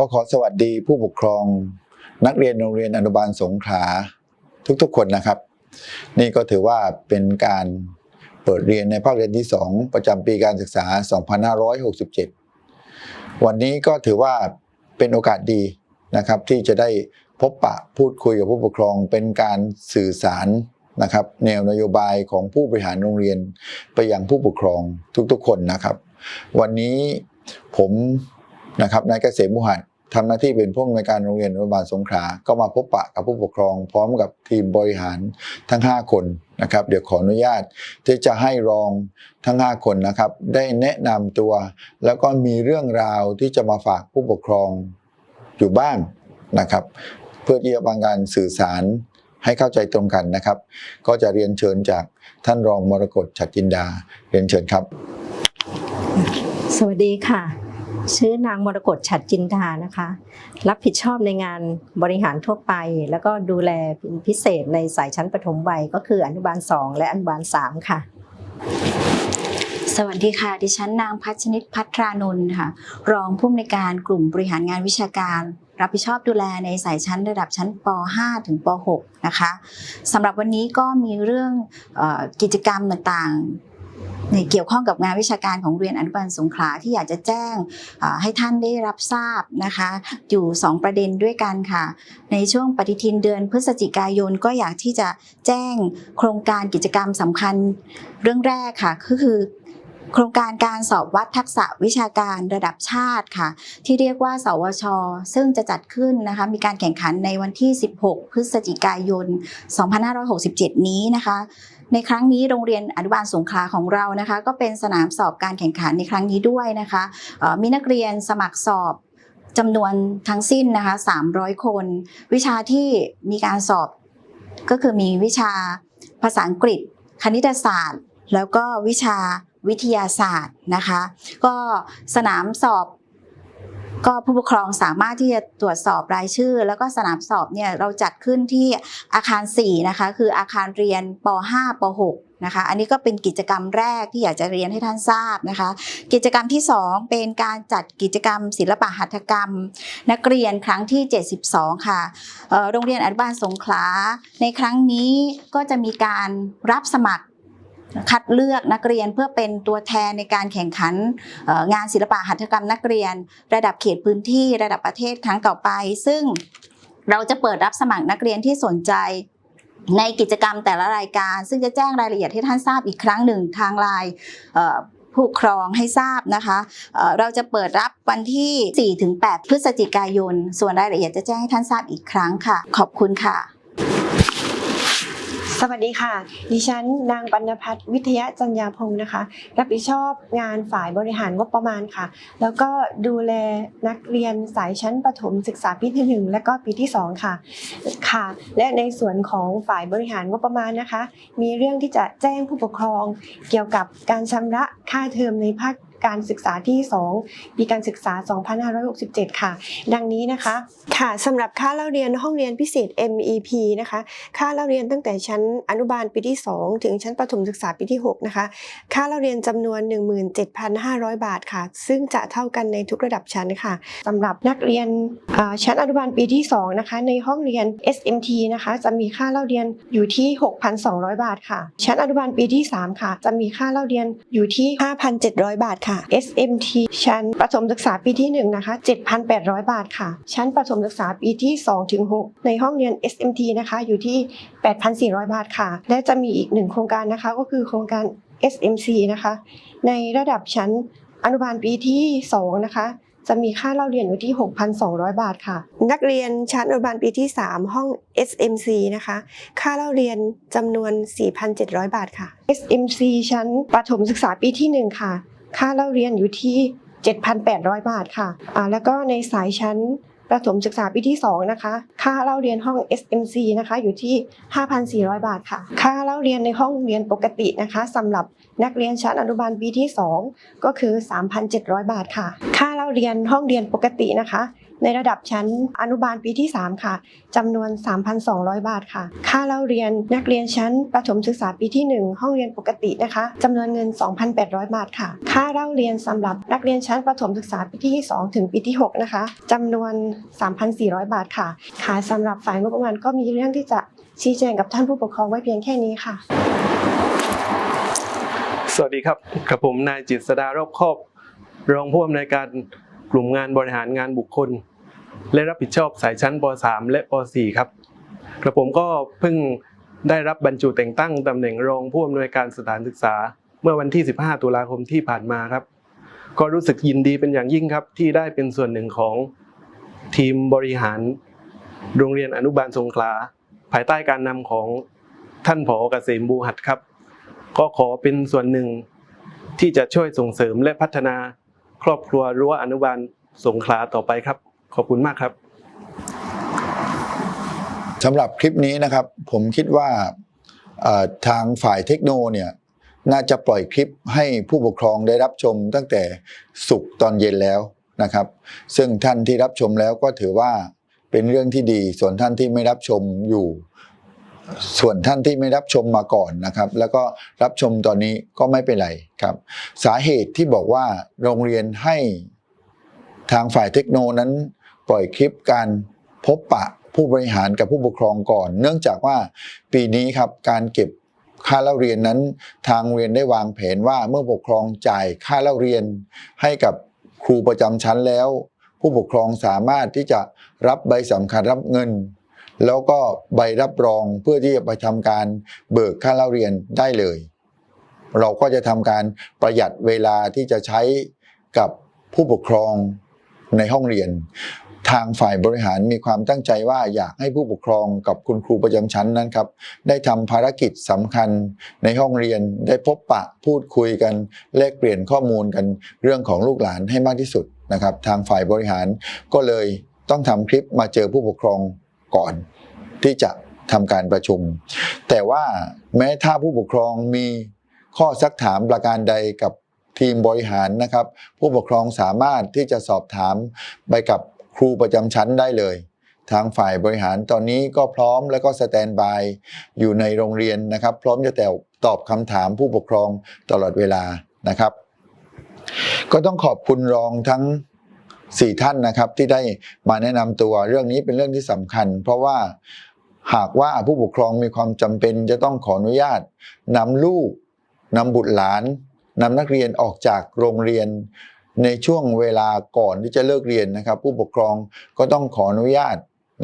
ก็ขอสวัสดีผู้ปกครอง นักเรียนโรงเรียนอนุบาลสงขลาทุกๆคนนะครับ นี่ก็ถือว่าเป็นการเปิดเรียนในภาคเรียนที่ 2 ประจำปีการศึกษา 2567 วันนี้ก็ถือว่าเป็นโอกาสดีนะครับ ที่จะได้พบปะพูดคุยกับผู้ปกครองเป็นการสื่อสารนะครับ แนวนโยบายของผู้บริหารโรงเรียนไปยังผู้ปกครองทุกๆคนนะครับ วันนี้ผมนะครับนายเกษมมุหัด ทำหน้าที่เป็นผู้อำนวยการโรงเรียนอนุบาลสงขลา ก็มาพบปะกับผู้ปกครอง พร้อมกับทีมบริหารทั้ง 5 คนนะครับ เดี๋ยวขออนุญาตที่จะให้รองทั้ง 5 คนนะครับ ได้แนะนำตัว แล้วก็มีเรื่องราวที่จะมาฝากผู้ปกครองอยู่บ้างนะครับ เพื่อที่จะบางการสื่อสารให้เข้าใจตรงกันนะครับ ก็จะเรียนเชิญจากท่านรองมรกตฉัตรจินดา เรียนเชิญครับ สวัสดีค่ะ ชื่อนางมรกตฉัดจินดานะคะ รับผิดชอบในงานบริหารทั่วไป แล้วก็ดูแลพิเศษในสายชั้นปฐมวัยก็คืออนุบาล 2 และอนุบาล 3 ค่ะสวัสดีค่ะ ดิฉันนางพัชนิตพัทรานนท์ค่ะ รองผู้อำนวยการกลุ่มบริหารงานวิชาการ รับผิดชอบดูแลในสายชั้นระดับชั้นป .5 ถึงป .6 นะคะสำหรับวันนี้ก็มีเรื่องอกิจกรรมต่างๆ เกี่ยวข้องกับงานวิชาการของเรียนอนุบาลสงขลาที่อยากจะแจ้งให้ท่านได้รับทราบนะคะ อยู่ 2 ประเด็นด้วยกันค่ะ ในช่วงปฏิทินเดือนพฤศจิกายนก็อยากที่จะแจ้งโครงการกิจกรรมสำคัญเรื่องแรกค่ะก็คือโครงการการสอบวัดทักษะวิชาการระดับชาติค่ะ ที่เรียกว่า สวช ซึ่งจะจัดขึ้นนะคะมีการแข่งขันในวันที่ 16 พฤศจิกายน 2567 นี้นะคะ ในครั้งนี้โรงเรียนอนุบาลสงขลาของเรานะคะ ก็เป็นสนามสอบการแข่งขันในครั้งนี้ด้วยนะคะมีนักเรียนสมัครสอบจำนวนทั้งสิ้นนะคะ 300 คน วิชาที่มีการสอบก็คือมีวิชาภาษาอังกฤษ คณิตศาสตร์ แล้วก็วิชาวิทยาศาสตร์นะคะ ก็สนามสอบ ก็ผู้ปกครองสามารถที่จะตรวจสอบรายชื่อ แล้วก็สนามสอบเนี่ยเราจัดขึ้นที่อาคาร 4 นะคะ คืออาคารเรียนป .5 ป .6 นะคะ อันนี้ก็เป็นกิจกรรมแรกที่อยากจะเรียนให้ท่านทราบนะคะ กิจกรรมที่ 2 เป็นการจัดกิจกรรม ศิลปะหัตถกรรม นักเรียนครั้งที่ 72 ค่ะเอ่อโรงเรียนอนุบาลสงขลาในครั้งนี้ก็จะมีการรับสมัคร คัดเลือกนักเรียนเพื่อเป็นตัวแทนในการแข่งขันงานศิลปะหัตถกรรมนักเรียน ระดับเขตพื้นที่ระดับประเทศครั้งต่อไป ซึ่งเราจะเปิดรับสมัครนักเรียนที่สนใจในกิจกรรมแต่ละรายการ ซึ่งจะแจ้งรายละเอียดให้ท่านทราบอีกครั้งหนึ่งทางไลน์ผู้ครองให้ทราบนะคะเเราจะเปิดรับวันที่ 4-8 พฤศจิกายน ส่วนรายละเอียดจะแจ้งให้ท่านทราบอีกครั้งค่ะ ขอบคุณค่ะ สวัสดีค่ะ ดิฉันนางบรรณพัฒน์วิทยาจัญญาพงศ์นะคะ รับผิดชอบงานฝ่ายบริหารงบประมาณค่ะ แล้วก็ดูแลนักเรียนสายชั้นประถมศึกษาปีที่หนึ่งและก็ปีที่สองค่ะ ค่ะ และในส่วนของฝ่ายบริหารงบประมาณนะคะ มีเรื่องที่จะแจ้งผู้ปกครอง เกี่ยวกับการชำระค่าเทอมในภาค การศึกษาที่ 2 ปีการศึกษา 2567 ค่ะ ดังนี้นะคะค่ะสำหรับค่าเล่าเรียนห้องเรียนพิเศษ MEP นะคะ ค่าเล่าเรียนตั้งแต่ชั้นอนุบาลปีที่ 2 ถึงชั้นประถมศึกษาปีที่ 6 นะคะ ค่าเล่าเรียนจำนวน 17,500 บาทค่ะ ซึ่งจะเท่ากันในทุกระดับชั้นค่ะสำหรับนักเรียนอ่าชั้นอนุบาลปีที่ 2 นะคะ ในห้องเรียน SMT นะคะ จะมีค่าเล่าเรียนอยู่ที่ 6,200 บาทค่ะ ชั้นอนุบาลปีที่ 3 ค่ะ จะมีค่าเล่าเรียนอยู่ที่ 5,700 บาทค่ะ SMT ชั้นประถมศึกษาปีที่ 1 นะคะ 7,800 บาทค่ะ ชั้นประถมศึกษาปีที่ 2 ถึง 6 ในห้องเรียน SMT นะคะอยู่ที่ 8,400 บาทค่ะ และจะมีอีกหนึ่งโครงการนะคะก็คือโครงการ SMC นะคะ ในระดับชั้นอนุบาลปีที่ 2 นะคะจะมีค่าเล่าเรียนอยู่ที่ 6,200 บาทค่ะ นักเรียนชั้นอนุบาลปีที่ 3 ห้อง SMC นะคะ ค่าเล่าเรียนจำนวน 4,700 บาทค่ะ SMC ชั้นประถมศึกษาปีที่ 1 ค่ะ ค่าเล่าเรียนอยู่ที่ 7,800 บาทค่ะอ่าแล้วก็ในสายชั้นประถมศึกษาปีที่ 2 นะคะ ค่าเล่าเรียนห้อง SMC นะคะ อยู่ที่ 5,400 บาทค่ะ ค่าเล่าเรียนในห้องเรียนปกตินะคะสำหรับนักเรียนชั้นอนุบาลปีที่ 2 ก็คือ 3,700 บาทค่ะ ค่าเล่าเรียนห้องเรียนปกตินะคะ ในระดับชั้นอนุบาลปีที่ 3 ค่ะจำนวน 3,200 บาทค่ะ ค่าเล่าเรียนนักเรียนชั้นประถมศึกษาปีที่ 1 ห้องเรียนปกตินะคะจำนวนเงิน 2,800 บาทค่ะ ค่าเล่าเรียนสำหรับนักเรียนชั้นประถมศึกษาปีที่ 2 ถึงปีที่ 6 นะคะจำนวน 3,400 บาทค่ะค่ะสำหรับฝ่ายงบประมาณก็มีเรื่องที่จะชี้แจงกับท่านผู้ปกครองไว้เพียงแค่นี้ค่ะ สวัสดีครับกับผมนายจิตรสดารอบครอบ รองผู้อำนวยการกลุ่มงานบริหารงานบุคคล และรับผิดชอบสายชั้นป .3 และป .4 ครับกระผมก็เพิ่งได้รับบรรจุแต่งตั้งตำแหน่งรองผู้อำนวยการสถานศึกษา เมื่อวันที่ 15 ตุลาคมที่ผ่านมาครับ ก็รู้สึกยินดีเป็นอย่างยิ่งครับ ที่ได้เป็นส่วนหนึ่งของทีมบริหาร โรงเรียนอนุบาลสงขลา ภายใต้การนำของท่านผอเกษมบูหัดครับ ก็ขอเป็นส่วนหนึ่งที่จะช่วยส่งเสริมและพัฒนาครอบครัวรั้วอนุบาลสงขลาต่อไปครับ ขอบคุณมากครับสำหรับคลิปนี้นะครับ ผมคิดว่าทางฝ่ายเทคโนเนี่ยน่าจะปล่อยคลิปให้ผู้ปกครองได้รับชมตั้งแต่สุกตอนเย็นแล้วนะครับ ซึ่งท่านที่รับชมแล้วก็ถือว่าเป็นเรื่องที่ดี ส่วนท่านที่ไม่รับชมอยู่ ส่วนท่านที่ไม่รับชมมาก่อนนะครับ แล้วก็รับชมตอนนี้ก็ไม่เป็นไรครับ สาเหตุที่บอกว่าโรงเรียนให้ทางฝ่ายเทคโนนั้น ปล่อยคลิปการพบปะผู้บริหารกับผู้ปกครองก่อน เนื่องจากว่าปีนี้ครับการเก็บค่าเล่าเรียนนั้นทางเรียนได้วางแผนว่าเมื่อปกครองจ่ายค่าเล่าเรียน ให้กับครูประจำชั้นแล้ว ผู้ปกครองสามารถที่จะรับใบสำคัญรับเงิน แล้วก็ใบรับรองเพื่อที่จะไปทำการเบิกค่าเล่าเรียนได้เลย เราก็จะทำการประหยัดเวลาที่จะใช้กับผู้ปกครองในห้องเรียน ทางฝ่ายบริหารมีความตั้งใจว่าอยากให้ผู้ปกครองกับคุณครูประจำชั้นนั้นครับได้ทำภารกิจสำคัญในห้องเรียนได้พบปะพูดคุยกัน แลกเปลี่ยนข้อมูลกันเรื่องของลูกหลานให้มากที่สุดนะครับ ทางฝ่ายบริหารก็เลยต้องทำคลิปมาเจอผู้ปกครองก่อนที่จะทำการประชุม แต่ว่าแม้ถ้าผู้ปกครองมีข้อซักถามประการใดกับทีมบริหารนะครับ ผู้ปกครองสามารถที่จะสอบถามไปกับ ครูประจำชั้นได้เลย ทางฝ่ายบริหารตอนนี้ก็พร้อมและก็สแตนบายอยู่ในโรงเรียนนะครับ พร้อมจะแต่ตอบคำถามผู้ปกครองตลอดเวลานะครับ ก็ต้องขอบคุณรองทั้งสี่ท่านนะครับที่ได้มาแนะนำตัวเรื่องนี้เป็นเรื่องที่สำคัญ เพราะว่าหากว่าผู้ปกครองมีความจำเป็นจะต้องขออนุญาตนำลูกนำบุตรหลานนำนักเรียนออกจากโรงเรียน ในช่วงเวลาก่อนที่จะเลิกเรียนนะครับ ผู้ปกครองก็ต้องขออนุญาต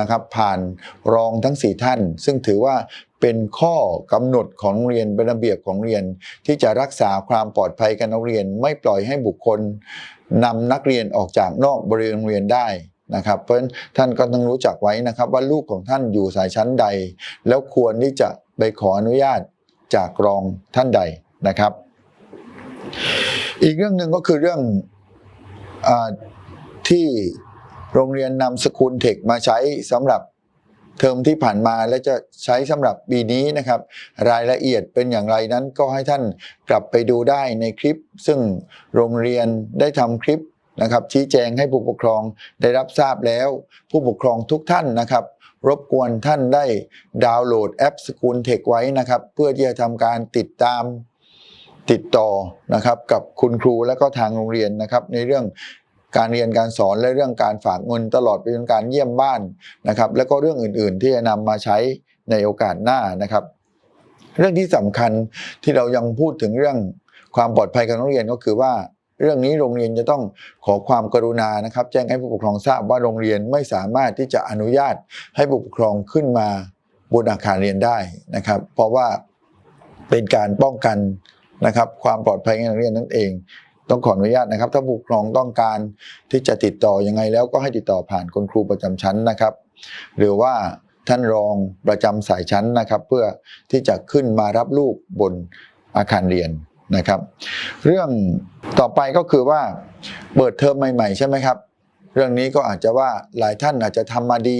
นะครับ ผ่านรองทั้งสี่ท่าน ซึ่งถือว่าเป็นข้อกำหนดของโรงเรียนเป็นระเบียบของเรียน ที่จะรักษาความปลอดภัยกันนักเรียน ไม่ปล่อยให้บุคคลนำนักเรียนออกจากนอกบริเวณโรงเรียนได้นะครับ เพราะฉะนั้นท่านก็ต้องรู้จักไว้นะครับ ว่าลูกของท่านอยู่สายชั้นใด แล้วควรที่จะไปขออนุญาตจากรองท่านใดนะครับ อีกเรื่องหนึ่งก็คือเรื่อง ที่โรงเรียนนำสกุลเทคมาใช้สำหรับเทอมที่ผ่านมาและจะใช้สำหรับปีนี้นะครับ รายละเอียดเป็นอย่างไรนั้นก็ให้ท่านกลับไปดูได้ในคลิป ซึ่งโรงเรียนได้ทำคลิปนะครับชี้แจงให้ผู้ปกครองได้รับทราบแล้ว ผู้ปกครองทุกท่านนะครับ รบกวนท่านได้ดาวน์โหลดแอปสกุลเทคไว้นะครับ เพื่อที่จะทำการติดตาม ติดต่อนะครับกับคุณครูและก็ทางโรงเรียนนะครับในเรื่องการเรียนการสอนและเรื่องการฝากเงินตลอดไปจนการเยี่ยมบ้านนะครับ แล้วก็เรื่องอื่น ๆ ที่จะนำมาใช้ในโอกาสหน้านะครับ เรื่องที่สำคัญที่เรายังพูดถึงเรื่องความปลอดภัยของนักเรียนก็คือว่าเรื่องนี้โรงเรียนจะต้องขอความกรุณานะครับ แจ้งให้ผู้ปกครองทราบว่าโรงเรียนไม่สามารถที่จะอนุญาตให้ผู้ปกครองขึ้นมาบนอาคารเรียนได้นะครับ เพราะว่าเป็นการป้องกัน นะครับ ความปลอดภัยของนักเรียนนั่นเอง ต้องขออนุญาตนะครับ ถ้าผู้ปกครองต้องการที่จะติดต่อยังไงแล้วก็ให้ติดต่อผ่านคุณครูประจำชั้นนะครับ หรือว่าท่านรองประจำสายชั้นนะครับ เพื่อที่จะขึ้นมารับลูกบนอาคารเรียนนะครับ เรื่องต่อไปก็คือว่าเปิดเทอมใหม่ ๆ ใช่ไหมครับ เรื่องนี้ก็อาจจะว่าหลายท่านอาจจะทำมาดี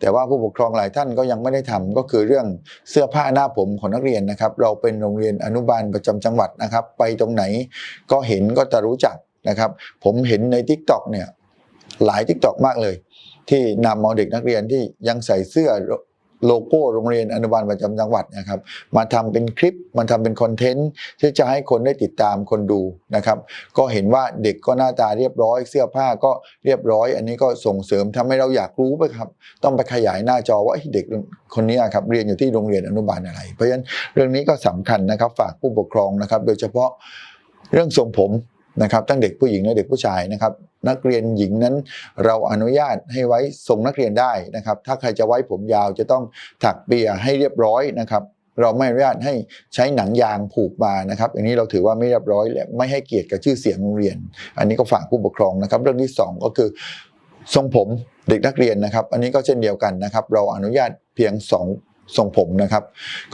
แต่ว่าผู้ปกครองหลายท่านก็ยังไม่ได้ทำก็คือเรื่องเสื้อผ้าหน้าผมของนักเรียนนะครับ เราเป็นโรงเรียนอนุบาลประจำจังหวัดนะครับ ไปตรงไหนก็เห็นก็จะรู้จักนะครับ ผมเห็นใน t ิ k t o k เนี่ยหลาย t ิ k t o k มากเลย ที่นำเอาเด็กนักเรียนที่ยังใส่เสื้อ โลโก้โรงเรียนอนุบาลประจำจังหวัดนะครับ มาทำเป็นคลิปมาทำเป็นคอนเทนต์ที่จะให้คนได้ติดตามคนดูนะครับ ก็เห็นว่าเด็กก็หน้าตาเรียบร้อยเสื้อผ้าก็เรียบร้อย อันนี้ก็ส่งเสริมทำให้เราอยากรู้ไปครับ ต้องไปขยายหน้าจอว่าเอ้ยเด็กคนนี้ครับเรียนอยู่ที่โรงเรียนอนุบาลอะไร เพราะฉะนั้นเรื่องนี้ก็สำคัญนะครับ ฝากผู้ปกครองนะครับ โดยเฉพาะเรื่องทรงผม นะครับทั้งเด็กผู้หญิงและเด็กผู้ชายนะครับนักเรียนหญิงนั้นเราอนุญาตให้ไว้ทรงนักเรียนได้นะครับ ถ้าใครจะไว้ผมยาวจะต้องถักเปียให้เรียบร้อยนะครับ เราไม่อนุญาตให้ใช้หนังยางผูกมานะครับอย่างนี้เราถือว่าไม่เรียบร้อยและไม่ให้เกียรติกับชื่อเสียงโรงเรียน อันนี้ก็ฝากผู้ปกครองนะครับ เรื่องที่สองก็คือทรงผมเด็กนักเรียนนะครับ อันนี้ก็เช่นเดียวกันนะครับ เราอนุญาตเพียงสอง ทรงผมนะครับ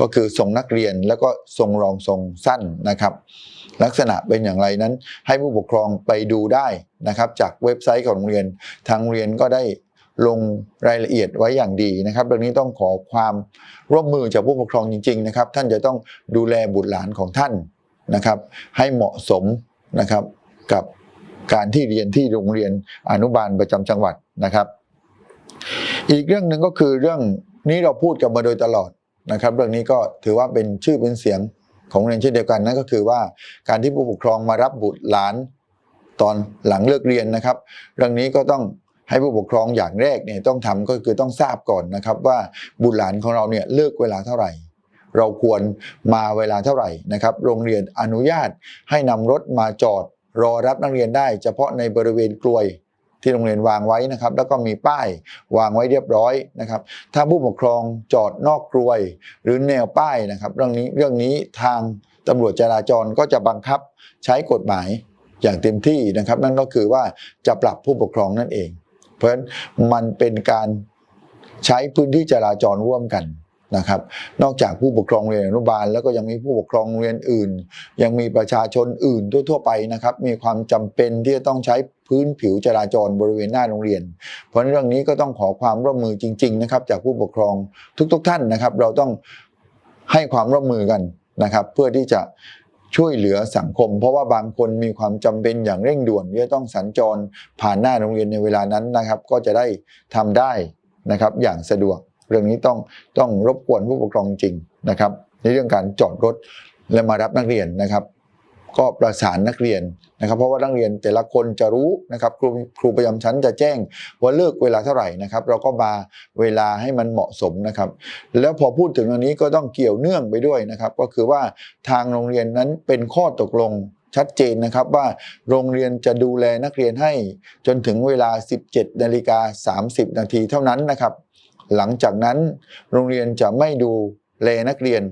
ก็คือทรงนักเรียนแล้วก็ทรงรองทรงสั้นนะครับ ลักษณะเป็นอย่างไรนั้นให้ผู้ปกครองไปดูได้นะครับ จากเว็บไซต์ของโรงเรียนทางเรียนก็ได้ลงรายละเอียดไว้อย่างดีนะครับเรื่องนี้ต้องขอความร่วมมือจากผู้ปกครองจริง ๆ นะครับ ท่านจะต้องดูแลบุตรหลานของท่านนะครับ ให้เหมาะสมนะครับกับการที่เรียนที่โรงเรียนอนุบาลประจำจังหวัดนะครับ อีกเรื่องหนึ่งก็คือเรื่อง นี้เราพูดกันมาโดยตลอดนะครับเรื่องนี้ก็ถือว่าเป็นชื่อเป็นเสียงของโรงเรียนเช่นเดียวกันนั่นก็คือว่าการที่ผู้ปกครองมารับบุตรหลานตอนหลังเลิกเรียนนะครับ เรื่องนี้ก็ต้องให้ผู้ปกครองอย่างแรกเนี่ยต้องทำก็คือต้องทราบก่อนนะครับ ว่าบุตรหลานของเราเนี่ยเลิกเวลาเท่าไหร่ เราควรมาเวลาเท่าไหร่นะครับ โรงเรียนอนุญาตให้นำรถมาจอด รอรับนักเรียนได้ เฉพาะในบริเวณกลวย ที่โรงเรียนวางไว้นะครับ แล้วก็มีป้ายวางไว้เรียบร้อยนะครับ ถ้าผู้ปกครองจอดนอกกลวย หรือแนวป้ายนะครับเรื่องนี้เรื่องนี้ทางตำรวจจราจรก็จะบังคับใช้กฎหมายอย่างเต็มที่นะครับ นั่นก็คือว่าจะปรับผู้ปกครองนั่นเอง เพราะฉะนั้นมันเป็นการใช้พื้นที่จราจรร่วมกันนะครับ นอกจากผู้ปกครองเรียนอนุบาล แล้วก็ยังมีผู้ปกครองเรียนอื่น ยังมีประชาชนอื่นทั่วๆไปนะครับ มีความจำเป็นที่จะต้องใช้ พื้นผิวจราจรบริเวณหน้าโรงเรียน เพราะฉะนั้นเรื่องนี้ก็ต้องขอความร่วมมือจริง ๆ นะครับ จากผู้ปกครองทุกๆท่านนะครับ เราต้องให้ความร่วมมือกันนะครับ เพื่อที่จะช่วยเหลือสังคม เพราะว่าบางคนมีความจำเป็นอย่างเร่งด่วนที่จะต้องสัญจรผ่านหน้าโรงเรียนในเวลานั้นนะครับ ก็จะได้ทำได้นะครับอย่างสะดวก เรื่องนี้ต้องต้องรบกวนผู้ปกครองจริงนะครับ ในเรื่องการจอดรถและมารับนักเรียนนะครับ ก็ประสานนักเรียนนะครับ เพราะว่านักเรียนแต่ละคนจะรู้นะครับครูครูประจำชั้นจะแจ้งว่าเลิกเวลาเท่าไหร่นะครับ เราก็มาเวลาให้มันเหมาะสมนะครับ แล้วพอพูดถึงอันนี้ก็ต้องเกี่ยวเนื่องไปด้วยนะครับ ก็คือว่าทางโรงเรียนนั้นเป็นข้อตกลงชัดเจนนะครับว่าโรงเรียนจะดูแลนักเรียนให้จนถึงเวลา 17นาฬิกา30 นาทีเท่านั้นนะครับ หลังจากนั้นโรงเรียนจะไม่ดูแลนักเรียน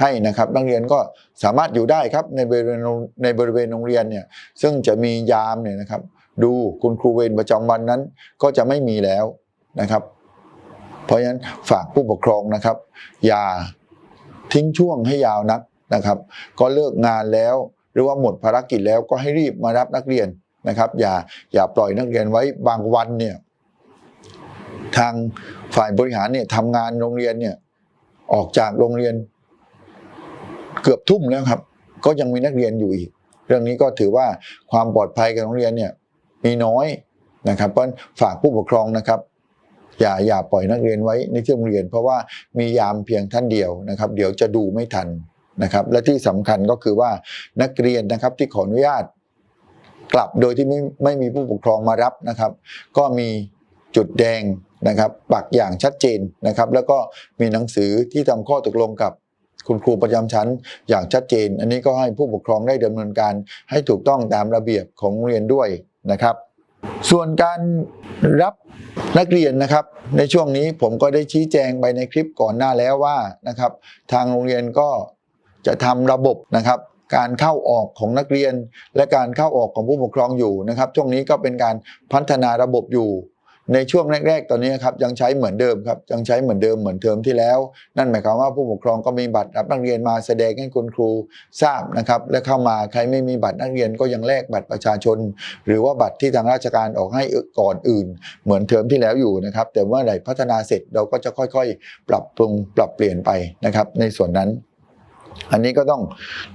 ให้นะครับนักเรียนก็สามารถอยู่ได้ครับในบริเวณในบริเวณโรงเรียนเนี่ยซึ่งจะมียามเนี่ยนะครับ ดูคุณครูเวรประจำวันนั้นก็จะไม่มีแล้วนะครับ เพราะฉะนั้นฝากผู้ปกครองนะครับ อย่าทิ้งช่วงให้ยาวนักนะครับ ก็เลิกงานแล้ว หรือว่าหมดภารกิจแล้วก็ให้รีบมารับนักเรียนนะครับ อย่าอย่าปล่อยนักเรียนไว้บางวันเนี่ยทางฝ่ายบริหารเนี่ยทำงานโรงเรียนเนี่ยออกจากโรงเรียน เกือบทุ่มแล้วครับ ก็ยังมีนักเรียนอยู่อีก เรื่องนี้ก็ถือว่าความปลอดภัยกับโรงเรียนเนี่ยมีน้อยนะครับเพราะฝากผู้ปกครองนะครับอย่าอย่าปล่อยนักเรียนไว้ในที่โรงเรียน เพราะว่ามียามเพียงท่านเดียวนะครับ เดี๋ยวจะดูไม่ทันนะครับ และที่สำคัญก็คือว่านักเรียนนะครับที่ขออนุญาตกลับโดยที่ไม่ไม่มีผู้ปกครองมารับนะครับ ก็มีจุดแดงนะครับปักอย่างชัดเจนนะครับ แล้วก็มีหนังสือที่ทำข้อตกลงกับ คุณครูประจำชั้นอย่างชัดเจน อันนี้ก็ให้ผู้ปกครองได้ดำเนินการให้ถูกต้องตามระเบียบของโรงเรียนด้วยนะครับ ส่วนการรับนักเรียนนะครับ ในช่วงนี้ผมก็ได้ชี้แจงไปในคลิปก่อนหน้าแล้วว่านะครับ ทางโรงเรียนก็จะทำระบบนะครับการเข้าออกของนักเรียน และการเข้าออกของผู้ปกครองอยู่นะครับ ช่วงนี้ก็เป็นการพัฒนาระบบอยู่ ในช่วงแรก ๆ ตอนนี้ครับยังใช้เหมือนเดิมครับยังใช้เหมือนเดิมเหมือนเทอมที่แล้ว นั่นหมายความว่าผู้ปกครองก็มีบัตรรับนักเรียนมาแสดงให้คุณครูทราบนะครับและเข้ามาใครไม่มีบัตรนักเรียนก็ยังแลกบัตรประชาชน หรือว่าบัตรที่ทางราชการออกให้ก่อนอื่น เหมือนเทอมที่แล้วอยู่นะครับแต่เมื่อไหร่พัฒนาเสร็จเราก็จะค่อยๆ ปรับปรุงปรับเปลี่ยนไปนะครับในส่วนนั้นอันนี้ก็ต้อง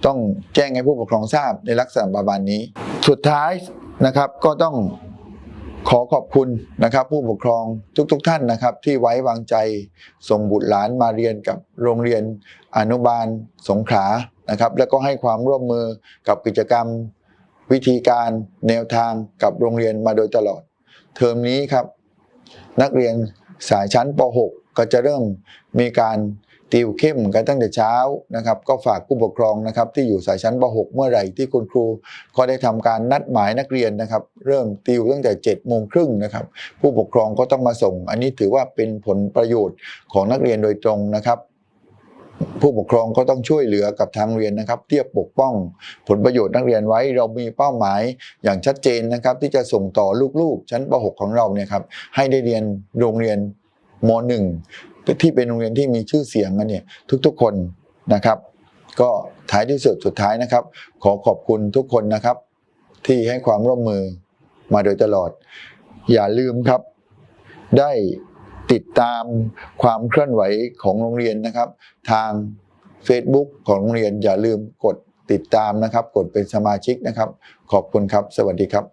ต้องแจ้งให้ผู้ปกครองทราบในลักษณะประมาณนี้ สุดท้ายนะครับก็ต้อง ขอขอบคุณนะครับผู้ปกครองทุกๆทท่านนะครับที่ไว้วางใจส่งบุตรหลานมาเรียนกับโรงเรียนอนุบาลสงขลานะครับแล้วก็ให้ความร่วมมือกับกิจกรรม วิธีการแนวทางกับโรงเรียนมาโดยตลอด เทอมนี้ครับ นักเรียนสายชั้นป .6 ก็จะเริ่มมีการ ติวเข้มกันตั้งแต่เช้านะครับ ก็ฝากผู้ปกครองนะครับที่อยู่สายชั้นป .6 เมื่อไหร่ที่คุณครูก็ได้ทำการนัดหมายนักเรียนนะครับ เริ่มติวตั้งแต่7จ็ดโมงครึ่งนะครับ ผู้ปกครองก็ต้องมาส่ง อันนี้ถือว่าเป็นผลประโยชน์ของนักเรียนโดยตรงนะครับผู้ปกครองก็ต้องช่วยเหลือกับทางเรียนนะครับ เทียบปกป้องผลประโยชน์นักเรียนไว้ เรามีเป้าหมายอย่างชัดเจนนะครับ ที่จะส่งต่อลูกๆ ชั้นป .6 ของเราเนี่ยครับให้ได้เรียนโรงเรียนม .1 ที่เป็นโรงเรียนที่มีชื่อเสียงกันเนี่ยทุกๆคนนะครับ ก็ท้ายที่สุดสุดท้ายนะครับ ขอขอบคุณทุกคนนะครับ ที่ให้ความร่วมมือมาโดยตลอด อย่าลืมครับ ได้ติดตามความเคลื่อนไหวของโรงเรียนนะครับ ทาง Facebook ของโรงเรียนอย่าลืมกดติดตามนะครับ กดเป็นสมาชิกนะครับ ขอบคุณครับ สวัสดีครับ